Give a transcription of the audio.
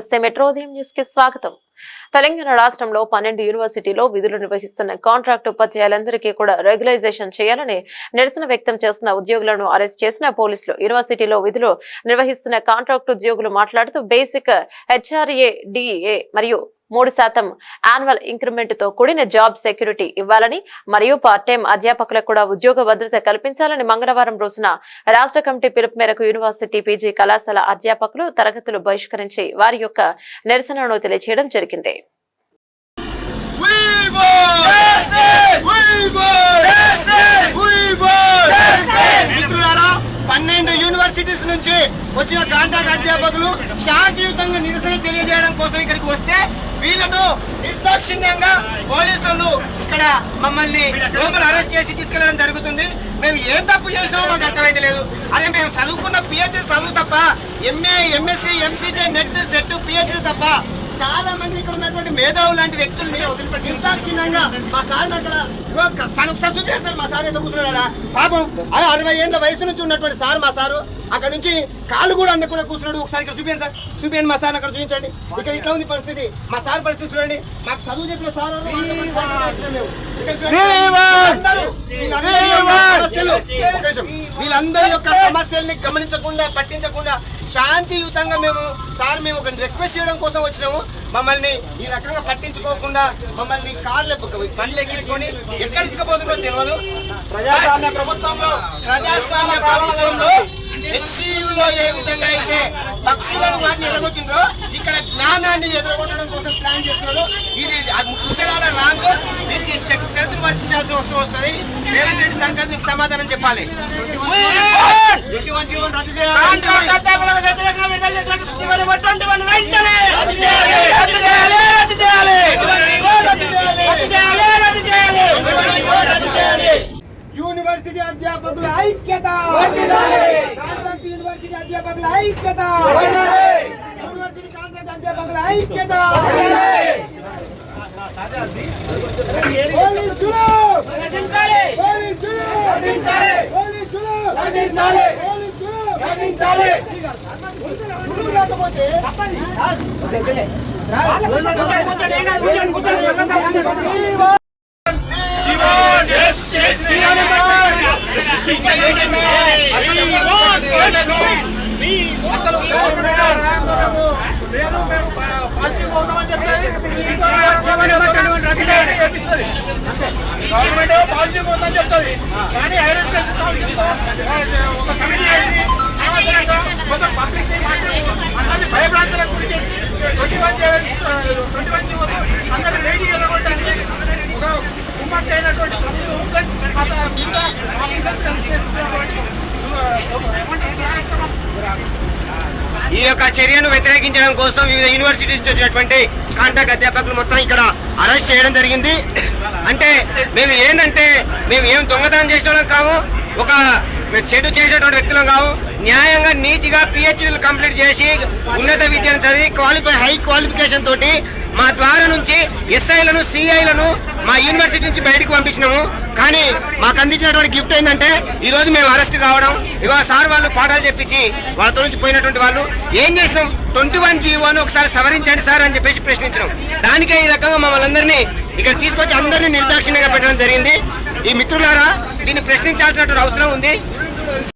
నమస్తే. మెట్రో ఉదయం న్యూస్కి స్వాగతం. తెలంగాణ రాష్ట్రంలో పన్నెండు యూనివర్సిటీలో విధులు నిర్వహిస్తున్న కాంట్రాక్ట్ ఉపాధ్యాయులందరికీ కూడా రెగ్యులైజేషన్ చేయాలని నిరసన వ్యక్తం చేస్తున్న ఉద్యోగులను అరెస్ట్ చేసిన పోలీసులు యూనివర్సిటీలో విధులు నిర్వహిస్తున్న కాంట్రాక్ట్ ఉద్యోగులు మాట్లాడుతూ బేసిక్ హెచ్ఆర్ఏ డిఏ మరియు మూడు శాతం యాన్యువల్ ఇంక్రిమెంట్తో కూడిన జాబ్ సెక్యూరిటీ ఇవ్వాలని మరియు పార్ట్ టైం అధ్యాపకులకు కూడా ఉద్యోగ భద్రత కల్పించాలని మంగళవారం రోజున రాష్ట్ర కమిటీ పిలుపు మేరకు యూనివర్సిటీ పీజీ కళాశాల అధ్యాపకులు తరగతులు బహిష్కరించి వారి యొక్క నిరసనను తెలియజేయడం జరిగింది. పన్నెండు యూనివర్సిటీస్ నుంచి వచ్చిన కాంట్రాక్ట్ అధ్యాపకులు శాంతియుతంగా నిరసన తెలియజేయడం కోసం ఇక్కడికి వస్తే వీళ్ళను నిర్దాక్షిణ్యంగా పోలీసులు ఇక్కడ మమ్మల్ని లోపల అరెస్ట్ చేసి తీసుకెళ్ళడం జరుగుతుంది. మేము ఏం తప్పు చేసినామో మాకు అర్థమైతే లేదు. అరే మేము చదువుకున్న పిహెచ్డి చదువు తప్ప MA MSc MCJ NET SET PhD తప్ప చాలా మంది ఇక్కడ ఉన్నటువంటి మేధావు లాంటి వ్యక్తుల్ని నిర్దాక్షిణ్యంగా మా సార్ అక్కడ సార్ ఒకసారి చూపించారు సార్ మా సార్ ఎంత కూర్చున్నాడా పాపం అరవై ఏళ్ళ వయసు నుంచి ఉన్నటువంటి సార్ మా సారు అక్కడ నుంచి కాళ్ళు కూడా అందకుండా కూర్చున్నాడు ఒకసారి ఇక్కడ చూపించండి సార్ చూపించండి మా సార్ అక్కడ చూపించండి ఇక్కడ ఇట్లా ఉంది పరిస్థితి మా సార్ పరిస్థితి చూడండి మాకు చదువు చెప్పిన సార్ వాళ్ళు సమస్యలు. వీళ్ళందరి యొక్క సమస్యల్ని గమనించకుండా పట్టించకుండా శాంతియుతంగా మేము సార్ మేము ఒక రిక్వెస్ట్ చేయడం కోసం వచ్చినాము. మమ్మల్ని ఈ రకంగా పట్టించుకోకుండా మమ్మల్ని కార్లు బండ్లు ఎక్కించుకొని ఎక్కడ తీసుకుపోతుందో తెలియదు ప్రజాస్వామ్య ప్రభుత్వంలో ప్రజాస్వామ్య ప్రభుత్వంలో హెచ్సియులో ఏ విధంగా అయితే పక్షులను వాటిని ఎదగొట్టిండ్రో ఇక్కడ జ్ఞానాన్ని ఎదుర్కొనడం కోసం ప్లాన్ చేస్తున్నాడు ఇది ముసలాల రాంగ్. వీటికి షరతులు వర్తించాల్సి వస్తూ వస్తుంది. రేవంత్ రెడ్డి సర్కార్ దీనికి సమాధానం చెప్పాలి. యూనివర్సిటీ అధ్యాపకుల ఐక్యత! యూనివర్సిటీ అధ్యాపకుల ఐక్యత! యూనివర్సిటీ కాంట్రాక్ట్ అధ్యాపకుల ఐక్యత! ఎవరంతా కూర్చోండి. గవర్నమెంట్ పాజిటివ్ ఉందని చెప్తుంది. కానీ ఒక కమిటీ వేసి అనవసరంగా పబ్లిక్ అందరినీ భయభ్రాంతులకు గురి చేసి ట్వంటీ వన్ ట్వంటీ వన్ అందరినీ వెళ్ళగొట్టడానికి ఒక ఉమ్మడి అయినటువంటి ప్రభుత్వం ప్లస్ ఆఫీసర్స్ కలిసి చేస్తున్నటువంటి ఈ యొక్క చర్యను వ్యతిరేకించడం కోసం వివిధ యూనివర్సిటీస్ వచ్చినటువంటి కాంట్రాక్ట్ అధ్యాపకులు మొత్తం ఇక్కడ అరెస్ట్ చేయడం జరిగింది. అంటే మేము ఏంటంటే మేము ఏం దొంగతనం చేసిన వాళ్ళం కాము. ఒక చెడు చేసేటువంటి వ్యక్తులం కావు. న్యాయంగా నీతిగా పిహెచ్డీలు కంప్లీట్ చేసి ఉన్నత విద్యను చదివి క్వాలిఫై హై క్వాలిఫికేషన్ తోటి మా ద్వారా నుంచి ఎస్ఐలను సిఐలను మా యూనివర్సిటీ నుంచి బయటకు పంపించినాము. కానీ మాకు అందించినటువంటి గిఫ్ట్ ఏంటంటే ఈరోజు మేము అరెస్ట్ కావడం. ఇగో సార్ వాళ్ళు పాఠాలు చెప్పించి వాళ్ళతో నుంచి పోయినటువంటి వాళ్ళు ఏం చేసినాం? ట్వంటీ వన్ జీవోను ఒకసారి సవరించండి సార్ అని చెప్పేసి ప్రశ్నించినాం. దానికే ఈ రకంగా మమ్మల్ని అందరినీ ఇక్కడ తీసుకొచ్చి అందరినీ నిర్దాక్షిణ్యంగా పెట్టడం జరిగింది. ఈ మిత్రులారా దీన్ని ప్రశ్నించాల్సినటువంటి అవసరం ఉంది.